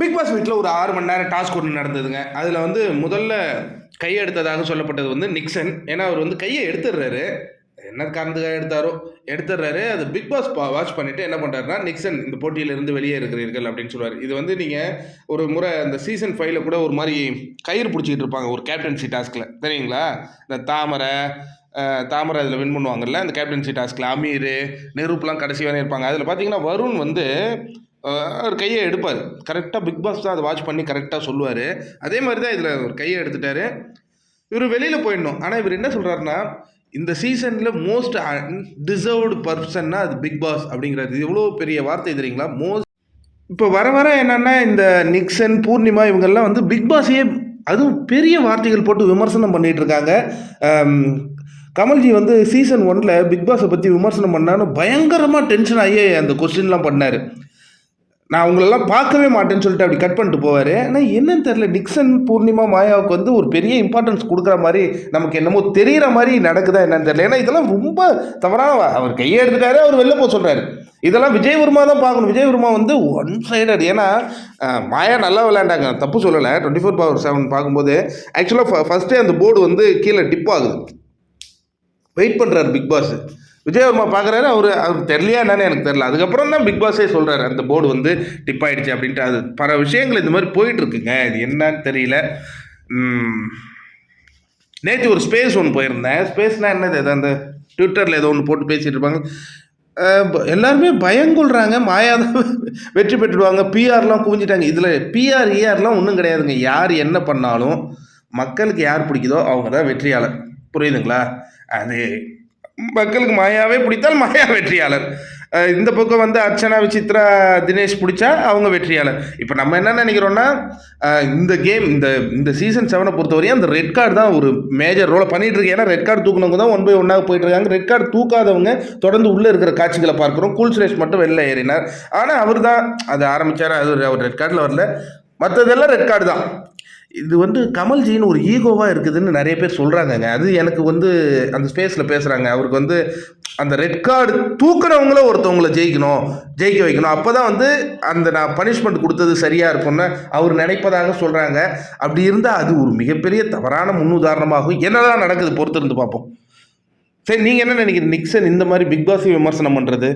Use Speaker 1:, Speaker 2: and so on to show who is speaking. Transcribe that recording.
Speaker 1: Big pass வீட்டில் ஒரு ஆறு மணி நேரம் டாஸ்க் ஒன்று நடந்ததுங்க. அதில் வந்து முதல்ல கையை எடுத்ததாக சொல்லப்பட்டது வந்து நிக்சன் ஏன்னா அவர் வந்து கையை எடுத்துடுறாரு. என்ன காரணத்துக்காக எடுத்தாரோ? எடுத்துடுறாரு. அது பிக் பாஸ் வாட்ச் பண்ணிட்டு என்ன பண்ணுறாருன்னா நிக்சன் இந்த போட்டியிலிருந்து வெளியே இருக்கிறீர்கள் அப்படின்னு சொல்லுவார். இது வந்து நீங்கள் ஒரு முறை அந்த சீசன் ஃபைவ்ல கூட ஒரு மாதிரி கயிறு பிடிச்சிக்கிட்டு இருப்பாங்க ஒரு கேப்டன்சி டாஸ்கில் தெரியுங்களா? இந்த தாமரை தாமரை அதில் வின் பண்ணுவாங்கல்ல அந்த கேப்டன்சி டாஸ்கில் அமீர் நெருப்புலாம் கடைசி வரை இருப்பாங்க. அதில் பார்த்தீங்கன்னா வருண் வந்து அவர் கையை எடுப்பார். கரெக்டாக பிக் பாஸ் தான் அதை வாட்ச் பண்ணி கரெக்டாக சொல்லுவார். அதே மாதிரி தான் இதில் ஒரு கையை எடுத்துட்டாரு. இவர் வெளியில் போயிடணும். ஆனால் இவர் என்ன சொல்கிறாருன்னா இந்த சீசனில் மோஸ்ட் டிசர்வ்டு பர்சன்னா அது பிக் பாஸ் அப்படிங்கிறது இவ்வளோ எவ்வளோ பெரிய வார்த்தை தெரியுங்களா? மோஸ்ட் இப்போ வர வர என்னென்னா இந்த நிக்சன் பூர்ணிமா இவங்கெல்லாம் வந்து பிக் பாஸையே அதுவும் பெரிய வார்த்தைகள் போட்டு விமர்சனம் பண்ணிகிட்டு இருக்காங்க. கமல்ஜி வந்து சீசன் ஒன்ல பிக் பாஸை பற்றி விமர்சனம் பண்ணான்னு பயங்கரமாக டென்ஷன் ஆகி அந்த கொஸ்டின்லாம் பண்ணார். நான் உங்களெல்லாம் பார்க்கவே மாட்டேன்னு சொல்லிட்டு அப்படி கட் பண்ணிட்டு போவார். ஆனால் என்னன்னு தெரில நிக்சன் பூர்ணிமா மாயாவுக்கு வந்து ஒரு பெரிய இம்பார்ட்டன்ஸ் கொடுக்குற மாதிரி நமக்கு என்னமோ தெரிகிற மாதிரி நடக்குதா என்னன்னு தெரியல. ஏன்னா இதெல்லாம் ரொம்ப தவறான அவர் கையை எடுத்துட்டாரு அவர் வெளில போக சொல்கிறாரு இதெல்லாம் விஜயவர்மா தான் பார்க்கணும். விஜயவர்மா வந்து ஒன் சைடட் ஏன்னா மாயா நல்லா விளையாண்டாங்க. தப்பு சொல்லலை. டுவெண்ட்டி ஃபோர் பவர் செவன் பார்க்கும்போது ஆக்சுவலாக ஃபஸ்ட்டே அந்த போர்டு வந்து கீழே டிப் ஆகுது. வெயிட் பண்ணுறாரு பிக் பாஸ். விஜயவர்மா பார்க்குறாரு அவர் அவருக்கு தெரியலையா என்னன்னு எனக்கு தெரில அதுக்கப்புறம் தான் பிக் பாஸே சொல்கிறாரு அந்த போர்டு வந்து டிப் ஆகிடுச்சு அப்படின்ட்டு. அது பல விஷயங்கள் இந்த மாதிரி போயிட்டு இருக்குங்க. இது என்னன்னு தெரியல. நேற்று ஒரு ஸ்பேஸ் ஒன்று போயிருந்தேன். ஸ்பேஸ்னால் என்னது? அது அந்த ட்விட்டரில் ஏதோ ஒன்று போட்டு பேசிகிட்டு இருப்பாங்க. எல்லாருமே பயங்கொள்கிறாங்க மாயா தான் வெற்றி பெற்றுடுவாங்க. பிஆர்லாம் குவிஞ்சிட்டாங்க. இதில் பிஆர் இஆர்லாம் ஒன்றும் கிடையாதுங்க. யார் என்ன பண்ணாலும் மக்களுக்கு யார் பிடிக்குதோ அவங்க தான் வெற்றியாளர். புரியுதுங்களா? அது மக்களுக்கு மாயாவே பிடித்தால் மாயா வெற்றியாளர். இந்த பக்கம் வந்து அர்ச்சனா விசித்ரா தினேஷ் பிடிச்சா அவங்க வெற்றியாளர். இப்போ நம்ம என்ன நினைக்கிறோன்னா இந்த கேம் இந்த இந்த சீசன் செவனை பொறுத்தவரையும் அந்த ரெட் கார்டு தான் ஒரு மேஜர் ரோலை பண்ணிட்டு இருக்கு. ஏன்னா ரெட் கார்டு தூக்குனவங்க தான் ஒன் பை ஒன்னாக போயிட்டு இருக்காங்க. ரெட் கார்டு தூக்காதவங்க தொடர்ந்து உள்ளே இருக்கிற காட்சிகளை பார்க்குறோம். கூல் சுரேஷ் மட்டும் வெளில ஏறினார். ஆனால் அவர் தான் அதை ஆரம்பிச்சார்? அது அவர் ரெட் கார்டில் வரல. மற்றதெல்லாம் ரெட் கார்டு தான். இது வந்து கமல்ஜின்னு ஒரு ஈகோவாக இருக்குதுன்னு நிறைய பேர் சொல்கிறாங்கங்க அது எனக்கு வந்து அந்த ஸ்பேஸில் பேசுகிறாங்க அவருக்கு வந்து அந்த ரெட் கார்டு தூக்குறவங்கள ஒருத்தவங்கள ஜெயிக்கணும் ஜெயிக்க வைக்கணும். அப்போ தான் வந்து அந்த நான் பனிஷ்மெண்ட் கொடுத்தது சரியாக இருக்கும்னு அவர் நினைப்பதாக சொல்கிறாங்க அப்படி இருந்தால் அது ஒரு மிகப்பெரிய தவறான முன்னுதாரணமாகும் என்னதான் நடக்குது பொறுத்திருந்து பார்ப்போம். சரி நீங்கள் என்ன நினைக்கிறீங்க? நிக்சன் இந்த மாதிரி பிக் பாஸை விமர்சனம் பண்ணுறது